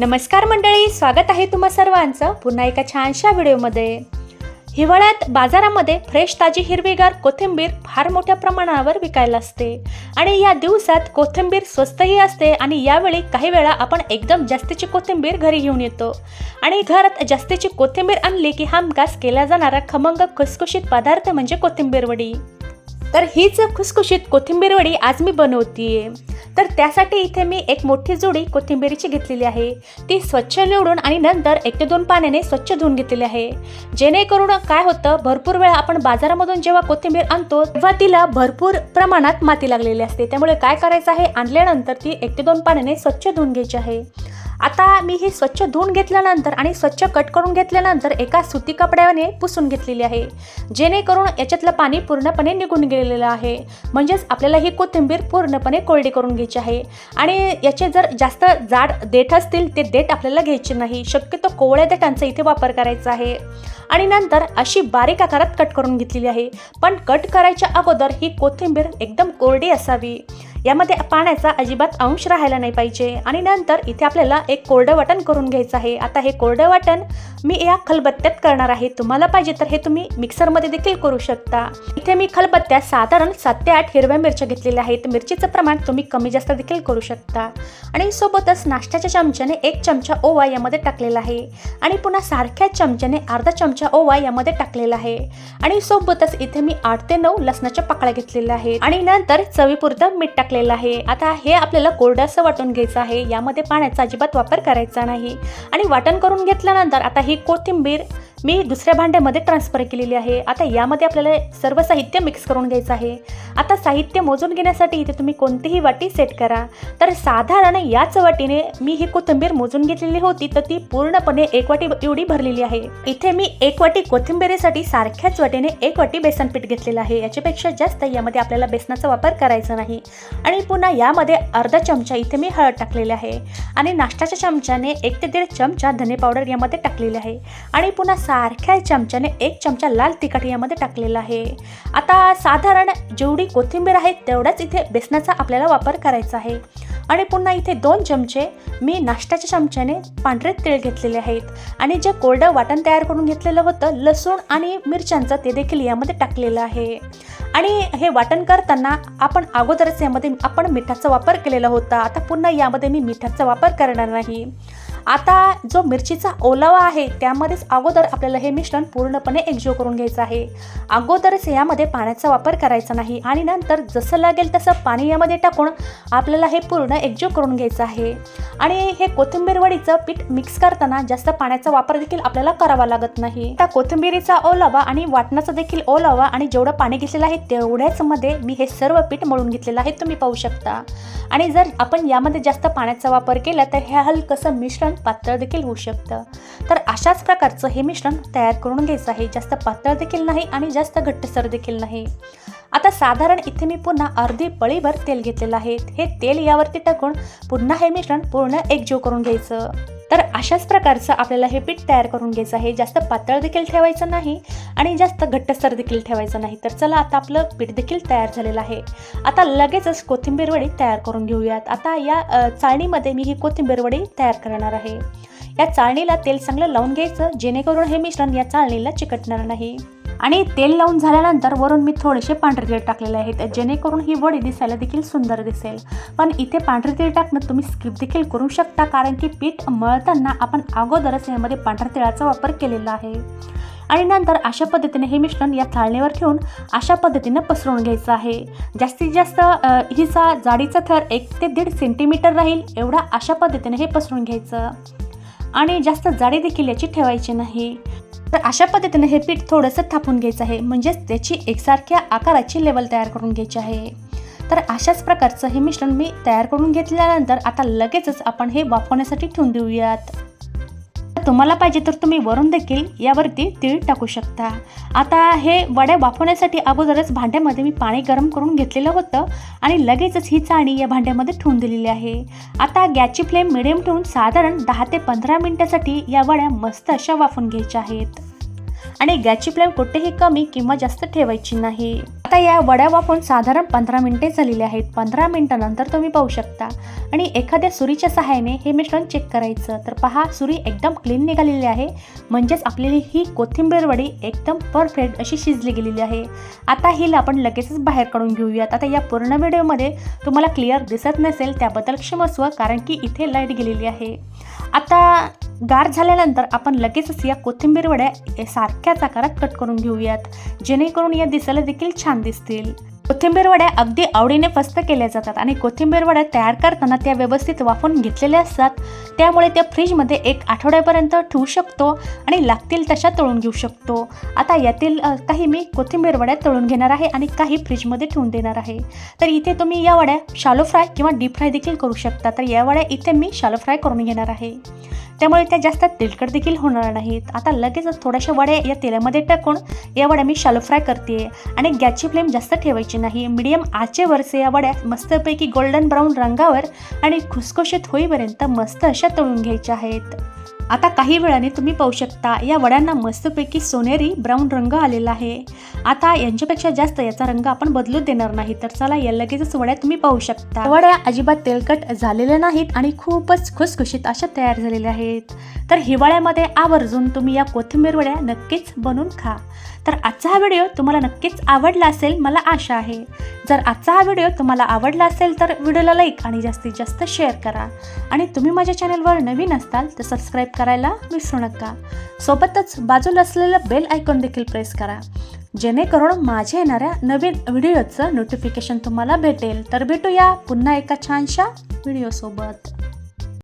नमस्कार मंडळी स्वागत आहे तुम्हा सर्वांचं पुन्हा एका छानशा व्हिडिओमध्ये. हिवाळ्यात बाजारामध्ये फ्रेश ताजी हिरवीगार कोथिंबीर फार मोठ्या प्रमाणावर विकायला असते आणि या दिवसात कोथिंबीर स्वस्तही असते आणि यावेळी काही वेळा आपण एकदम जास्तीची कोथिंबीर घरी घेऊन येतो. आणि घरात जास्तीची कोथिंबीर आणली की हमखास केला जाणारा खमंग खुसखुशीत पदार्थ म्हणजे कोथिंबीर वडी. तर हीच खुसखुशीत कोथिंबीर वडी आज मी बनवतीये. तर त्यासाठी इथे मी एक मोठी जोडी कोथिंबीरीची घेतलेली आहे. ती स्वच्छ निवडून आणि नंतर एक ते दोन पाण्याने स्वच्छ धुवून घेतलेली आहे. जेणेकरून काय होतं भरपूर वेळा आपण बाजारामधून जेव्हा कोथिंबीर आणतो तेव्हा तिला भरपूर प्रमाणात माती लागलेली असते. त्यामुळे काय करायचं आहे आणल्यानंतर ती एक ते दोन पाण्याने स्वच्छ धुवून घ्यायची आहे. आता मी ही स्वच्छ धुवून घेतल्यानंतर आणि स्वच्छ कट करून घेतल्यानंतर एका सुती कपड्याने पुसून घेतलेली आहे. जेणेकरून याच्यातलं पाणी पूर्णपणे निघून गेलेलं आहे. म्हणजेच आपल्याला ही कोथिंबीर पूर्णपणे कोरडी करून घ्यायची आहे. आणि याचे जर जास्त जाड देठ असतील ते देठ आपल्याला घ्यायचे नाही. शक्यतो कोवळ्या देठांचा इथे वापर करायचा आहे. आणि नंतर अशी बारीक आकारात कट करून घेतलेली आहे. पण कट करायच्या अगोदर ही कोथिंबीर एकदम कोरडी असावी. यामध्ये पाण्याचा अजिबात अंश राहायला नाही पाहिजे. आणि नंतर इथे आपल्याला एक कोरडं वाटण करून घ्यायचं आहे. आता हे कोरडं वाटण मी या खलबत्त्यात करणार आहे. तुम्हाला पाहिजे तर हे तुम्ही मिक्सरमध्ये देखील करू शकता. इथे मी खलबत्त्यात साधारण सात ते आठ हिरव्या मिरच्या घेतलेल्या आहेत. मिरचीचं प्रमाण तुम्ही कमी जास्त देखील करू शकता. आणि सोबतच नाश्त्याच्या चमच्याने एक चमचा ओवा यामध्ये टाकलेला आहे. आणि पुन्हा सारख्या चमच्याने अर्धा चमचा ओवा यामध्ये टाकलेला आहे. आणि सोबतच इथे मी आठ ते नऊ लसणाच्या पाकळ्या घेतलेल्या आहेत. आणि नंतर चवीपुरतं मीठ टाक टाकलेलं आहे. आता हे आपल्याला कोरडंसं वाटून घ्यायचं आहे. यामध्ये पाण्याचा अजिबात वापर करायचा नाही. आणि वाटण करून घेतल्यानंतर आता ही कोथिंबीर मी दुसऱ्या भांड्यामध्ये ट्रान्सफर केलेली आहे. आता यामध्ये आपल्याला सर्व साहित्य मिक्स करून घ्यायचं आहे. आता साहित्य मोजून घेण्यासाठी इथे तुम्ही कोणतीही वाटी सेट करा. तर साधारण याच वाटीने मी ही कोथिंबीर मोजून घेतलेली होती तर ती पूर्णपणे एक वाटी एवढी भरलेली आहे. इथे मी एक वाटी कोथिंबीरीसाठी सारख्याच वाटीने एक वाटी बेसन पीठ घेतलेलं आहे. याच्यापेक्षा जास्त यामध्ये आपल्याला बेसनाचा वापर करायचा नाही. आणि पुन्हा यामध्ये अर्धा चमचा इथे मी हळद टाकलेली आहे. आणि नाश्त्याच्या चमच्याने एक ते दीड चमचा धने पावडर यामध्ये टाकलेले आहे. आणि पुन्हा सारख्या चमच्याने एक चमचा लाल तिखट यामध्ये टाकलेला आहे. आता साधारण जेवढी कोथिंबीर आहे तेवढाच इथे बेसनाचा आपल्याला वापर करायचा आहे. आणि पुन्हा इथे दोन चमचे मी नाश्त्याच्या चमच्याने पांढरे तेल घेतलेले आहेत. आणि जे कोरडं वाटण तयार करून घेतलेलं होतं लसूण आणि मिरच्यांचं ते देखील यामध्ये टाकलेलं आहे. आणि हे वाटण करताना आपण अगोदरच यामध्ये आपण मिठाचा वापर केलेला होता. आता पुन्हा यामध्ये मी मिठाचा वापर करणार नाही. आता जो मिरचीचा ओलावा आहे त्यामध्येच अगोदर आपल्याला हे मिश्रण पूर्णपणे एकजीव करून घ्यायचं आहे. अगोदरच यामध्ये पाण्याचा वापर करायचा नाही आणि नंतर जसं लागेल तसं पाणी यामध्ये टाकून आपल्याला हे पूर्ण एकजीव करून घ्यायचं आहे. आणि हे कोथिंबीर वडीचं पीठ मिक्स करताना जास्त पाण्याचा वापर देखील आपल्याला करावा लागत नाही. आता कोथिंबीरीचा ओलावा आणि वाटणाचा देखील ओलावा आणि जेवढं पाणी घेतलेलं आहे तेवढ्याच मध्ये मी हे सर्व पीठ मळून घेतलेलं आहे तुम्ही पाहू शकता. आणि जर आपण यामध्ये जास्त पाण्याचा वापर केला तर हे हलकसं मिश्रण पातळ देखील होऊ शकतं. तर अशाच प्रकारचं हे मिश्रण तयार करून घ्यायचं आहे. जास्त पातळ देखील नाही आणि जास्त घट्टसर देखील नाही. आता साधारण इथे मी पुन्हा अर्धी पळीभर तेल घेतलेलं आहे. हे तेल यावरती टाकून पुन्हा हे मिश्रण पूर्ण एकजीव करून घ्यायचं. तर अशाच प्रकारचं आपल्याला हे पीठ तयार करून घ्यायचं आहे. जास्त पातळ देखील ठेवायचं नाही. आणि जास्त घट्टसर देखील ठेवायचं नाही. तर चला आता आपलं पीठ देखील तयार झालेलं आहे. आता लगेचच कोथिंबीर वडी तयार करून घेऊयात. आता या चाळणीमध्ये मी ही कोथिंबीर वडी तयार करणार आहे. या चाळणीला तेल चांगलं लावून घ्यायचं जेणेकरून हे मिश्रण या चाळणीला चिकटणार नाही. आणि तेल लावून झाल्यानंतर वरून मी थोडेसे पांढरे तेल टाकलेले आहेत जेणेकरून ही वडी दिसायला देखील सुंदर दिसेल. पण इथे पांढरे तेल टाकणं तुम्ही स्किप देखील करू शकता कारण की पीठ मळताना आपण अगोदरच यामध्ये पांढऱ्या तेलाचा वापर केलेला आहे. आणि नंतर अशा पद्धतीने हे मिश्रण या चाळणीवर ठेवून अशा पद्धतीनं पसरवून घ्यायचं आहे. जास्तीत जास्त हिचा जाडीचा थर एक ते दीड सेंटीमीटर राहील एवढा अशा पद्धतीने हे पसरून घ्यायचं. आणि जास्त जाडी देखील याची ठेवायची नाही. तर अशा पद्धतीने हे पीठ थोडंसं थापून घ्यायचं आहे म्हणजेच त्याची एकसारख्या आकाराची लेवल तयार करून घ्यायची आहे. तर अशाच प्रकारचं हे मिश्रण मी तयार करून घेतल्यानंतर आता लगेचच आपण हे वाफवण्यासाठी ठेवून देऊयात. तुम्हाला पाहिजे तर तुम्ही वरून देखील यावरती तीळ टाकू शकता. आता हे वड्या वाफवण्यासाठी अगोदरच भांड्यामध्ये मी पाणी गरम करून घेतलेलं होतं आणि लगेचच ही चाळणी या भांड्यामध्ये ठेवून दिलेली आहे. आता गॅसची फ्लेम मिडियम ठेवून साधारण दहा ते पंधरा मिनिटासाठी या वड्या मस्त अशा वाफून घ्यायच्या आहेत. आणि गॅसची फ्लेम कुठेही कमी किंवा जास्त ठेवायची नाही. आता या वड्या वापरून साधारण पंधरा मिनिटे झालेली आहेत. पंधरा मिनटानंतर तुम्ही पाहू शकता. आणि एखाद्या सुरीच्या सहाय्याने हे मिश्रण चेक करायचं. तर पहा सुरी एकदम क्लीन निघालेली आहे. म्हणजेच आपलेली ही कोथिंबीर वडी एकदम परफेक्ट अशी शिजली गेलेली आहे. आता हिला आपण लगेचच बाहेर काढून घेऊयात. आता या पूर्ण व्हिडिओमध्ये तुम्हाला क्लिअर दिसत नसेल त्याबद्दल क्षमस्व कारण की इथे लाइट गेलेली आहे. आता गार झाल्यानंतर आपण लगेचच या कोथिंबीर वड्या सारख्याच आकारात कट करून घेऊयात. जेणेकरून या दिसायला देखील छान दिसतील. कोथिंबीर वड्या अगदी आवडीने फस्त केल्या जातात आणि कोथिंबीर वड्या तयार करताना त्या व्यवस्थित वाफून घेतलेल्या असतात. त्यामुळे त्या फ्रीजमध्ये एक आठवड्यापर्यंत ठेवू शकतो आणि लागतील तशा तळून घेऊ शकतो. आता यातील काही मी कोथिंबीर वड्या तळून घेणार आहे आणि काही फ्रीजमध्ये ठेवून देणार आहे. तर इथे तुम्ही या वड्या शालो फ्राय किंवा डीप फ्राय देखील करू शकता. तर या वड्या इथे मी शालो फ्राय करून घेणार आहे. त्यामुळे त्या जास्त तेलकट देखील होणार नाहीत. आता लगेचच थोड्याशा वड्या या तेलामध्ये टाकून या वड्या मी शालो फ्राय करते आणि गॅसची फ्लेम जास्त ठेवायची नाही. मिडियम आचेवरचे या वड्या मस्तपैकी गोल्डन ब्राऊन रंगावर आणि खुसखुशीत होईपर्यंत मस्त अशा तळून घ्यायच्या आहेत. आता काही वेळाने तुम्ही पाहू शकता या वड्यांना मस्तपैकी सोनेरी ब्राऊन रंग आलेला आहे. आता यांच्यापेक्षा जास्त याचा रंग आपण बदलू देणार नाही तर चला या लगेचच वड्या तुम्ही पाहू शकता. वड्या अजिबात तेलकट झालेल्या नाहीत आणि खूपच खुसखुशीत अशा तयार झालेल्या आहेत. तर हिवाळ्यामध्ये आवर्जून तुम्ही या कोथिंबीर वड्या नक्कीच बनवून खा. तर आजचा हा व्हिडिओ तुम्हाला नक्कीच आवडला असेल मला आशा आहे. जर आजचा हा व्हिडिओ तुम्हाला आवडला असेल तर व्हिडिओला लाईक आणि जास्तीत जास्त शेअर करा. आणि तुम्ही माझ्या चॅनलवर नवीन असताल तर सबस्क्राईब करायला विसरू नका. सोबतच बाजूला असलेलं बेल आयकॉन देखील प्रेस करा. जेणेकरून माझ्या येणाऱ्या नवीन व्हिडिओचं नोटिफिकेशन तुम्हाला भेटेल. तर भेटूया पुन्हा एका छानशा व्हिडिओसोबत